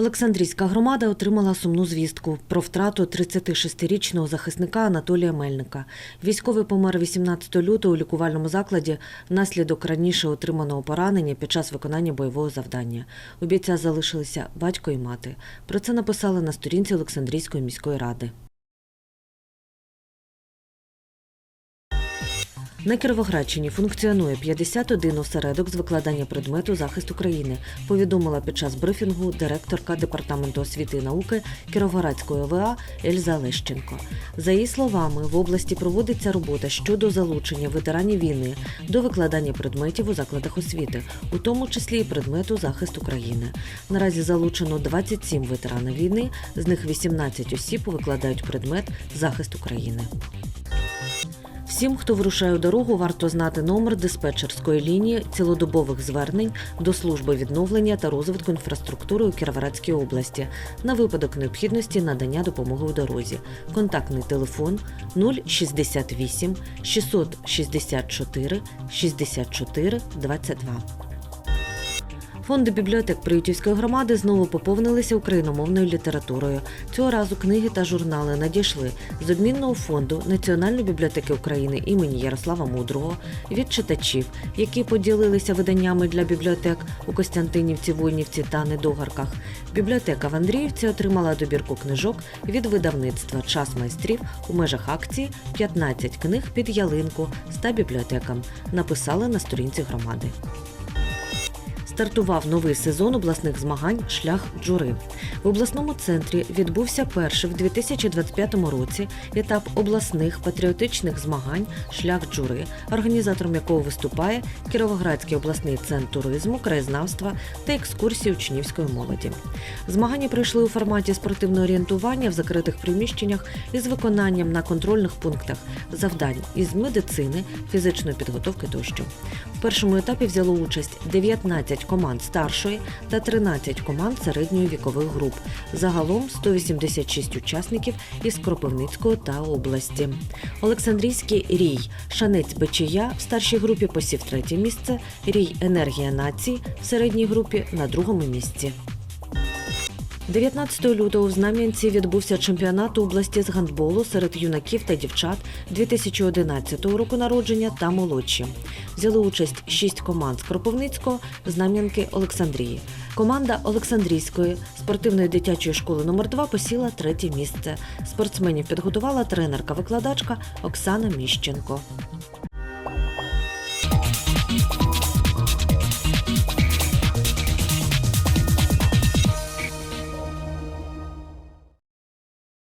Олександрійська громада отримала сумну звістку про втрату 36-річного захисника Анатолія Мельника. Військовий помер 18 лютого у лікувальному закладі внаслідок раніше отриманого поранення під час виконання бойового завдання. У бійця залишилися батько і мати. Про це написали на сторінці Олександрійської міської ради. На Кіровоградщині функціонує 51 осередок з викладання предмету захист України, повідомила під час брифінгу директорка департаменту освіти і науки Кіровоградської ОВА Ельза Лещенко. За її словами, в області проводиться робота щодо залучення ветеранів війни до викладання предметів у закладах освіти, у тому числі і предмету захист України. Наразі залучено 27 ветеранів війни, з них 18 осіб викладають предмет захист України. Всім, хто вирушає у дорогу, варто знати номер диспетчерської лінії цілодобових звернень до служби відновлення та розвитку інфраструктури у Кіровоградській області на випадок необхідності надання допомоги у дорозі. Контактний телефон 068 664 64 22. Фонди бібліотек Приютівської громади знову поповнилися україномовною літературою. Цього разу книги та журнали надійшли з обмінного фонду Національної бібліотеки України імені Ярослава Мудрого від читачів, які поділилися виданнями для бібліотек у Костянтинівці, Войнівці та Недогарках. Бібліотека в Андріївці отримала добірку книжок від видавництва Час майстрів у межах акції 15 книг під ялинку 100 бібліотекам. Написали на сторінці громади. Стартував новий сезон обласних змагань Шлях джури. В обласному центрі відбувся перший в 2025 році етап обласних патріотичних змагань Шлях джури, організатором якого виступає Кіровоградський обласний центр туризму, краєзнавства та екскурсії учнівської молоді. Змагання пройшли у форматі спортивного орієнтування в закритих приміщеннях із виконанням на контрольних пунктах завдань із медицини, фізичної підготовки тощо. В першому етапі взяло участь 19 команд старшої та 13 команд середньої вікових груп. Загалом 186 учасників із Кропивницького та області. Олександрійський рій Шанець Бечія в старшій групі посів третє місце. Рій Енергія нації в середній групі на другому місці. 19 лютого в Знам'янці відбувся чемпіонат області з гандболу серед юнаків та дівчат 2011 року народження та молодші. Взяли участь шість команд з Кропивницького, Знам'янки, Олександрії. Команда Олександрійської спортивної дитячої школи номер 2 посіла третє місце. Спортсменів підготувала тренерка-викладачка Оксана Міщенко.